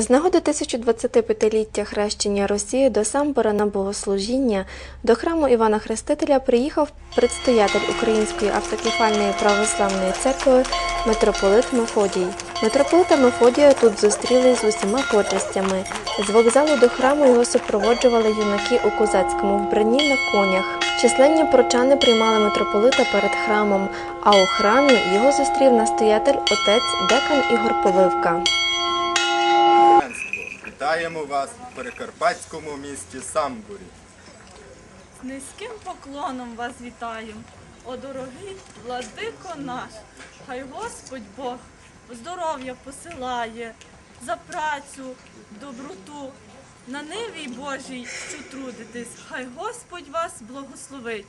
З нагоди 1025-ліття хрещення Росії до Самбора на богослужіння до храму Івана Хрестителя приїхав предстоятель Української автокефальної православної церкви митрополит Мефодій. Митрополита Мефодія тут зустріли з усіма почестями. З вокзалу до храму його супроводжували юнаки у козацькому вбранні на конях. Численні прочани приймали митрополита перед храмом, а у храмі його зустрів настоятель отець Декан Ігор Поливка. Вітаємо вас в Перекарпатському місті Самбурі. З низьким поклоном вас вітаю, о дорогий владико наш, хай Господь Бог здоров'я посилає за працю, доброту, на ниві Божій, що трудитесь, хай Господь вас благословить.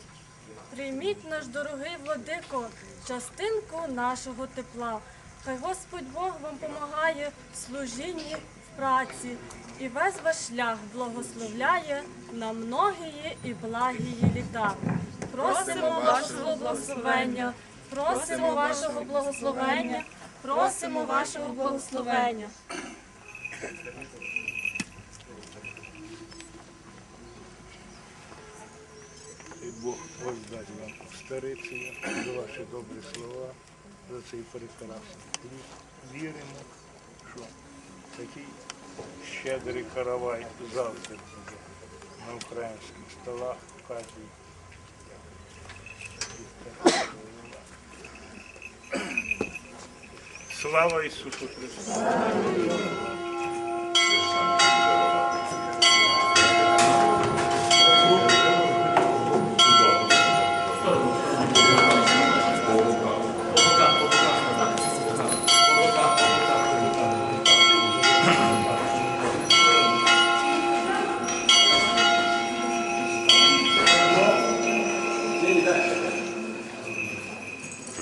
Прийміть наш дорогий владико, частинку нашого тепла. Хай Господь Бог вам помагає в служінні, праці, і весь ваш шлях благословляє на многії і благії літа. Просимо вашого благословення, просимо вашого благословення, просимо вашого благословення. І Бог воздасть вам старицею за ваші добрі слова, за цей прекрасний хліб. Віримо, що такий щедрий каравай завтра на українських столах в кожній. Слава Ісусу Христу!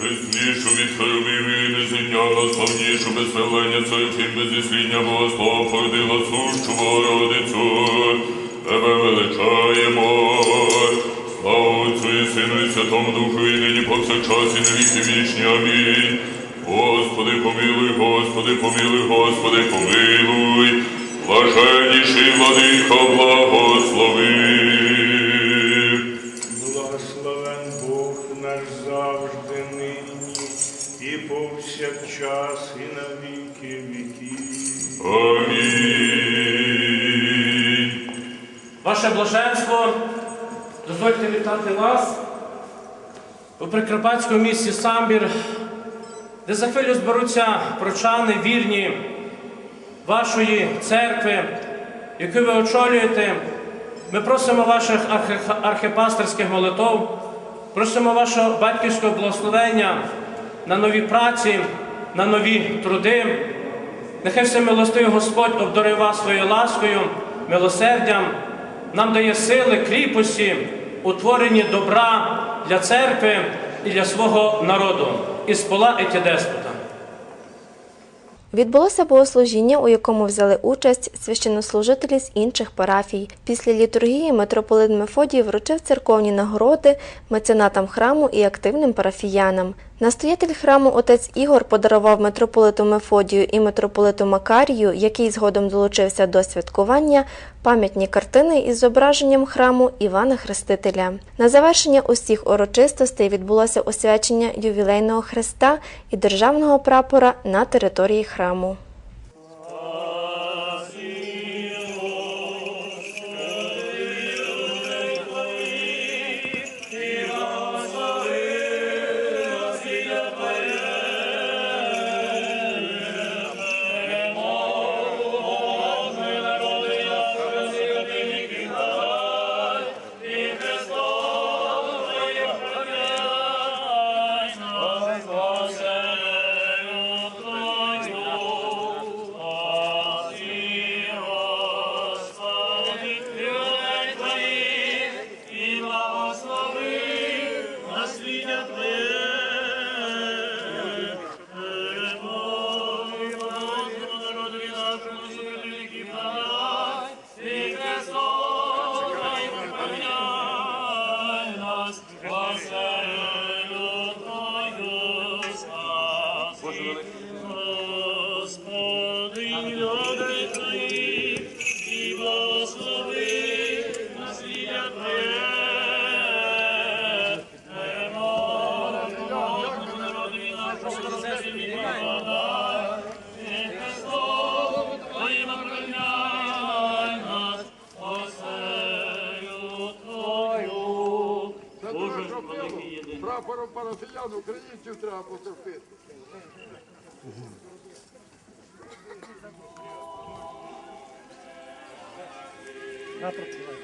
Чеснішу від херовів і незрівняно славнішу безселення церкві безісління Богослова породила сущу Богородицю. Тебе величаємо. Слава Отцю і Сину і Святому Духу, і нині повсякчас і на віки вічні. Амінь. Господи, помилуй, Господи, помилуй, Господи, помилуй. Блаженніший владико, благослови. Повсякчас, і на віки віків. Амінь. Ваше блаженство, дозвольте вітати вас у прикарпатському місті Самбір, де за хвилю зберуться прочани вірні вашої церкви, яку ви очолюєте. Ми просимо ваших архипастерських молитов, просимо вашого батьківського благословення на нові праці, на нові труди. Нехай всемилостивий Господь обдарує вас своєю ласкою, милосердям, нам дає сили, кріпості, утворені добра для церкви і для свого народу. Із пола еті деспота. Відбулося богослужіння, у якому взяли участь священнослужителі з інших парафій. Після літургії митрополит Мефодій вручив церковні нагороди меценатам храму і активним парафіянам. Настоятель храму отець Ігор подарував митрополиту Мефодію і митрополиту Макарію, який згодом долучився до святкування, пам'ятні картини із зображенням храму Івана Хрестителя. На завершення усіх урочистостей відбулося освячення ювілейного хреста і державного прапора на території храму. благослови нас віля Те, перемогу народові нашого землі пропада, Прапором парафіян українців треба потерпити. На, працювай.